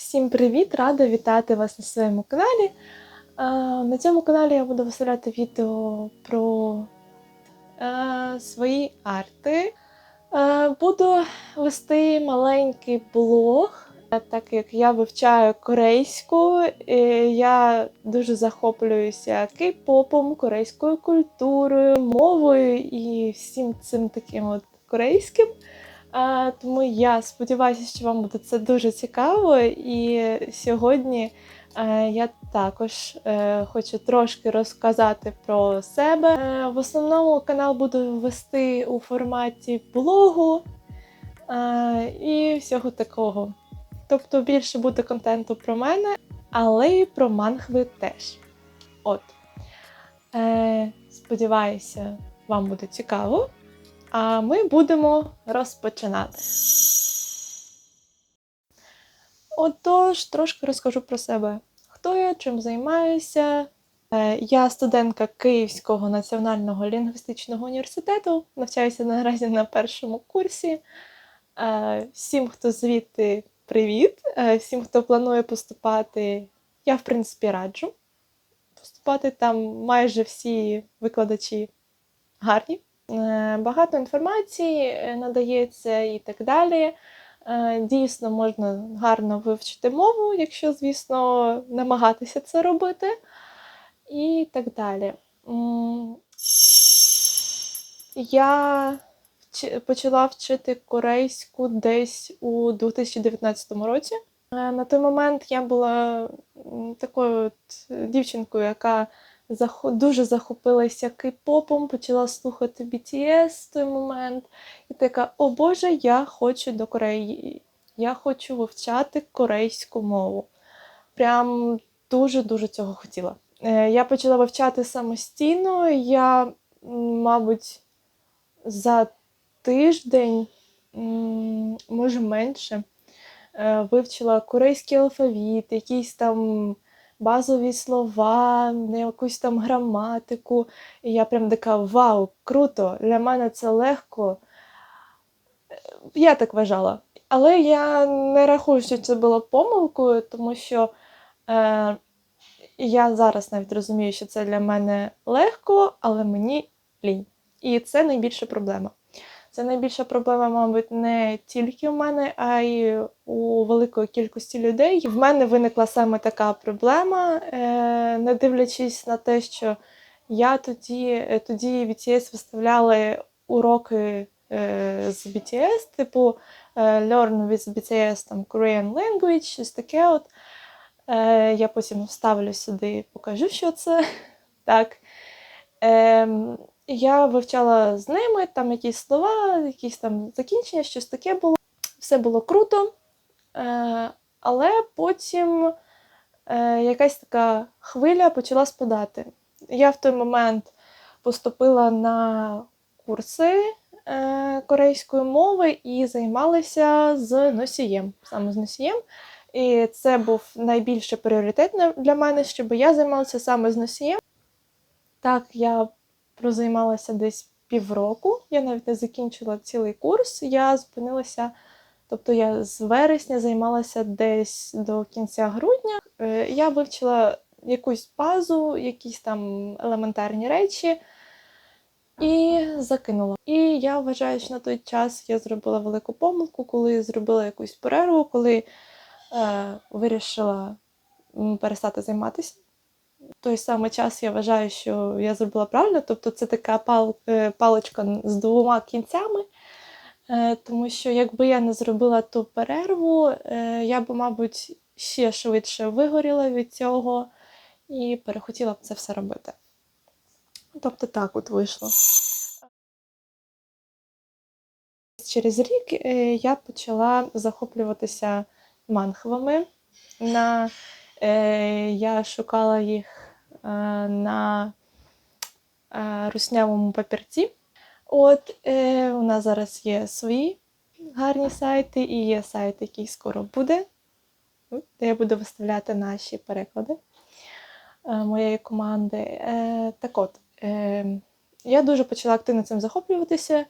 Всім привіт! Рада вітати вас на своєму каналі. На цьому каналі я буду виставляти відео про е, свої арти. Е, Буду вести маленький блог, е, так як я вивчаю корейську, я дуже захоплююся кей-попом, корейською культурою, мовою і всім цим таким от корейським. Тому я сподіваюся, що вам буде це дуже цікаво. І сьогодні е, я також е, хочу трошки розказати про себе. Е, в основному канал буду вести у форматі блогу і всього такого. Тобто більше буде контенту про мене, але й про мангви теж. От. Сподіваюся, вам буде цікаво. А ми будемо розпочинати. Отож, трошки розкажу про себе. Хто я, чим займаюся. Е, Я студентка Київського національного лінгвістичного університету, навчаюся наразі на першому курсі. Е, Всім, хто звідти, привіт! Е, Всім, хто планує поступати, я, в принципі, раджу поступати. Там майже всі викладачі гарні. Е, Багато інформації е, надається і так далі. Е, Дійсно, можна гарно вивчити мову, якщо, звісно, намагатися це робити, і так далі. Я почала вчити корейську десь у 2019 році. На той момент я була такою от дівчинкою, яка дуже захопилася кей-попом, почала слухати BTS в той момент. І така: О Боже, я хочу до Кореї. Я хочу вивчати корейську мову. Прям дуже-дуже цього хотіла. Е, Я почала вивчати самостійно. Я, мабуть, за тиждень, може менше, е, вивчила корейський алфавіт, якісь там базові слова, якусь там граматику. І я прям така вау, круто! Для мене це легко. Е, Я так вважала. Але я не рахую, що це було помилкою, тому що е, я зараз навіть розумію, що це для мене легко, але мені лінь. І це найбільша проблема. Це найбільша проблема, мабуть, не тільки в мене, а й у великої кількості людей. В мене виникла саме така проблема, е, не дивлячись на те, що я тоді, е, тоді BTS виставляли уроки е, з BTS, типу Learn with BTS там, Korean Language, щось таке. От. Я потім вставлю сюди і покажу, що це. Так. Ем, я вивчала з ними там якісь слова, якісь там закінчення, щось таке було. Все було круто. Е, але потім е, якась така хвиля почала спадати. Я в той момент поступила на курси е, корейської мови і займалася з носієм, саме з носієм. І це був найбільше пріоритет для мене, щоб я займалася саме з носієм. Так, я прозаймалася десь півроку. Я навіть не закінчила цілий курс. Я зупинилася, тобто я з вересня займалася десь до кінця грудня. Е, Я вивчила якусь базу, якісь там елементарні речі і закинула. І я вважаю, що на той час я зробила велику помилку, коли зробила якусь перерву, коли е, вирішила перестати займатися. Той самий час я вважаю, що я зробила правильно, тобто це така пал, е, паличка з двома кінцями. Е, Тому що якби я не зробила ту перерву, е, я б, мабуть, ще швидше вигоріла від цього і перехотіла б це все робити. Тобто так от вийшло. Через рік я почала захоплюватися мангвами. На, я шукала їх е, на е, руснявому папірці. От е, у нас зараз є свої гарні сайти, і є сайт, який скоро буде, де я буду виставляти наші переклади е, моєї команди. Е, так от, е, я дуже почала активно цим захоплюватися,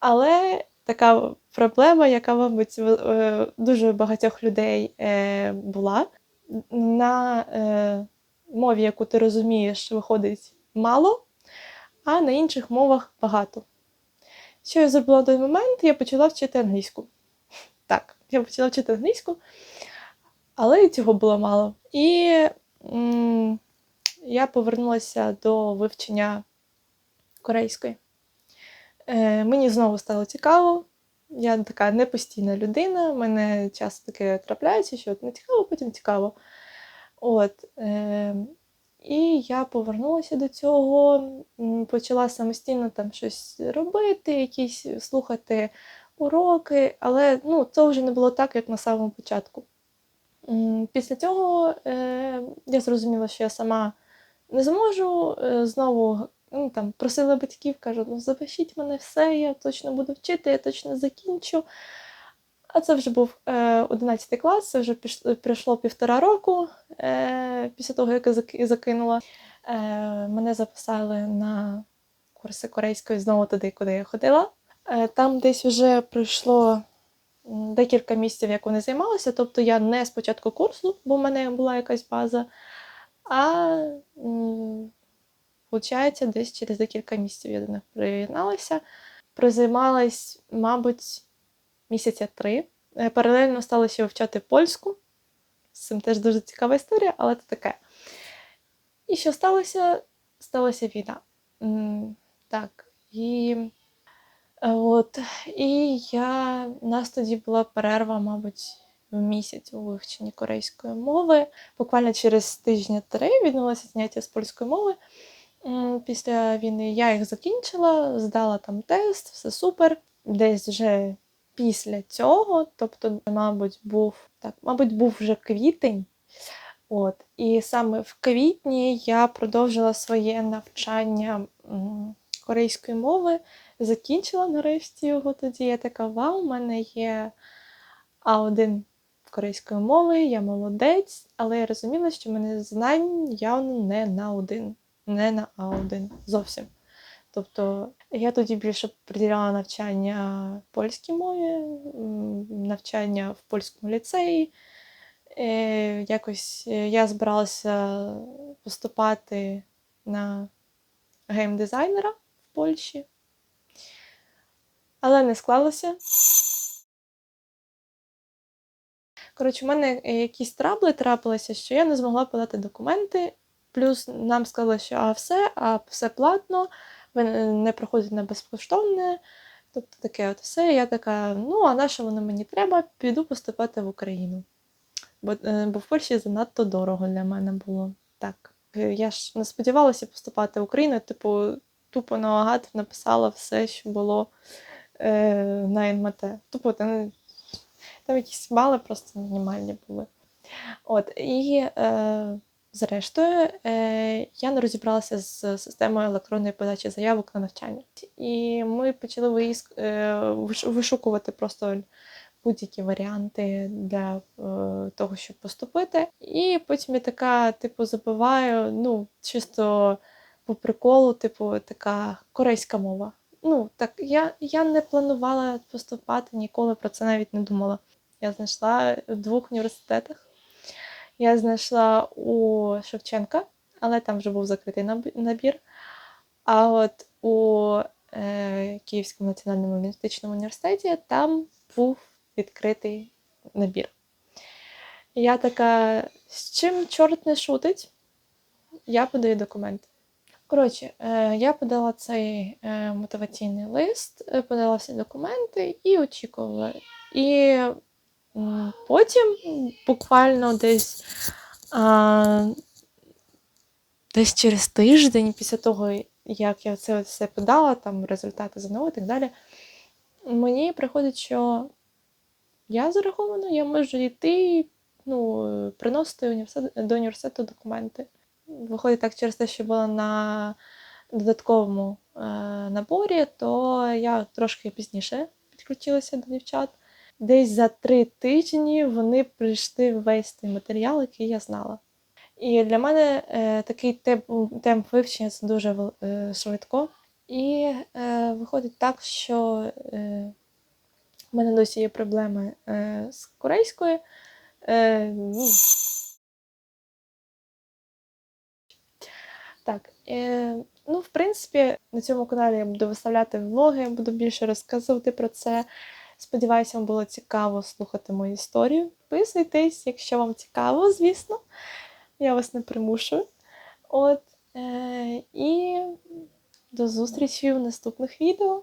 але така проблема, яка, мабуть, е, дуже багатьох людей е, була. На е, мові, яку ти розумієш, виходить мало, а на інших мовах багато. Що я зробила той момент? Я почала вчити англійську. Так, я почала вчити англійську, але і цього було мало. І м, я повернулася до вивчення корейської. Е, мені знову стало цікаво. Я така непостійна людина, мене часто таке трапляється, що от не цікаво, потім цікаво. От, е, і я повернулася до цього, почала самостійно там щось робити, якісь слухати уроки, але ну, це вже не було так, як на самому початку. Після цього е, я зрозуміла, що я сама не зможу. Е, знову ну, там, просила батьків, кажу, ну запишіть мене все, я точно буду вчити, я точно закінчу. А це вже був е, 11 клас, це вже пройшло півтора року е, після того, як я закинула. Е, мене записали на курси корейської знову туди, куди я ходила. Е, там десь вже пройшло декілька місяців, як вони займалися. Тобто я не з початку курсу, бо в мене була якась база, а Получається, десь через декілька місяців я до них приєдналася. Прозаймалась, мабуть, місяця три. Е, Паралельно стала ще вивчати польську. З цим теж дуже цікава історія, але це таке. І що сталося? Сталася війна. Так. І е, от, і я, нас тоді була перерва, мабуть, в місяць у вивченні корейської мови. Буквально через тижня три відбулося заняття з польської мови. М, Після війни я їх закінчила, здала там тест, все супер. Десь вже після цього, тобто, мабуть, був так, мабуть, був вже квітень. От, і саме в квітні я продовжила своє навчання корейської мови, закінчила нарешті його тоді. Я така, вау, у мене є А1 корейської мови, я молодець, але я розуміла, що в мене знань явно не на один не на А1 зовсім. Тобто я тоді більше приділяла навчання польській мові, навчання в польському ліцеї. Е, Якось е, я збиралася поступати на геймдизайнера в Польщі, але не склалося. Коротше, у мене якісь трабли трапилися, що я не змогла подати документи. Плюс нам сказали, що а все, а все платно, ви не- проходите на безкоштовне. Тобто таке от все. Я така, ну, а на що воно мені треба? Піду поступати в Україну. Бо, е, бо в Польщі занадто дорого для мене було. Так. Е, Я ж не сподівалася поступати в Україну, типу, тупо наугад написала все, що було е, на НМТ. Тупо там, там якісь бали просто мінімальні були. От, і е, зрештою, е, я не розібралася з системою електронної подачі заявок на навчання. І ми почали виїск, е, вишукувати просто будь-які варіанти для е, того, щоб поступити. І потім я така, типу, забиваю, ну, чисто по приколу, типу, така корейська мова. Ну, так, я, я не планувала поступати, ніколи про це навіть не думала. Я знайшла в двох університетах. Я знайшла у Шевченка, але там вже був закритий набір. А от у е, Київському національному медичному університеті там був відкритий набір. Я така, з чим чорт не шутить, я подаю документи. Коротше, е, я подала цей е, мотиваційний лист, подала всі документи і очікувала. І потім, буквально десь, десь через тиждень після того, як я це все подала, там результати ЗНО і так далі, мені приходить, що я зарахована, я можу йти, ну, приносити університет, до університету документи. Виходить так через те, що була на додатковому е, наборі, то я трошки пізніше підключилася до дівчат. Десь за три тижні вони прийшли весь той матеріал, який я знала. І для мене е, такий темп, темп вивчення це дуже е, швидко. І е, виходить так, що е, У мене досі є проблеми е, з корейською. Е, ну. Так, е, ну, в принципі, на цьому каналі я буду виставляти влоги, буду більше розказувати про це. Сподіваюся, вам було цікаво слухати мою історію. Підписуйтесь, якщо вам цікаво, звісно. Я вас не примушую. От, е, і до зустрічі в наступних відео.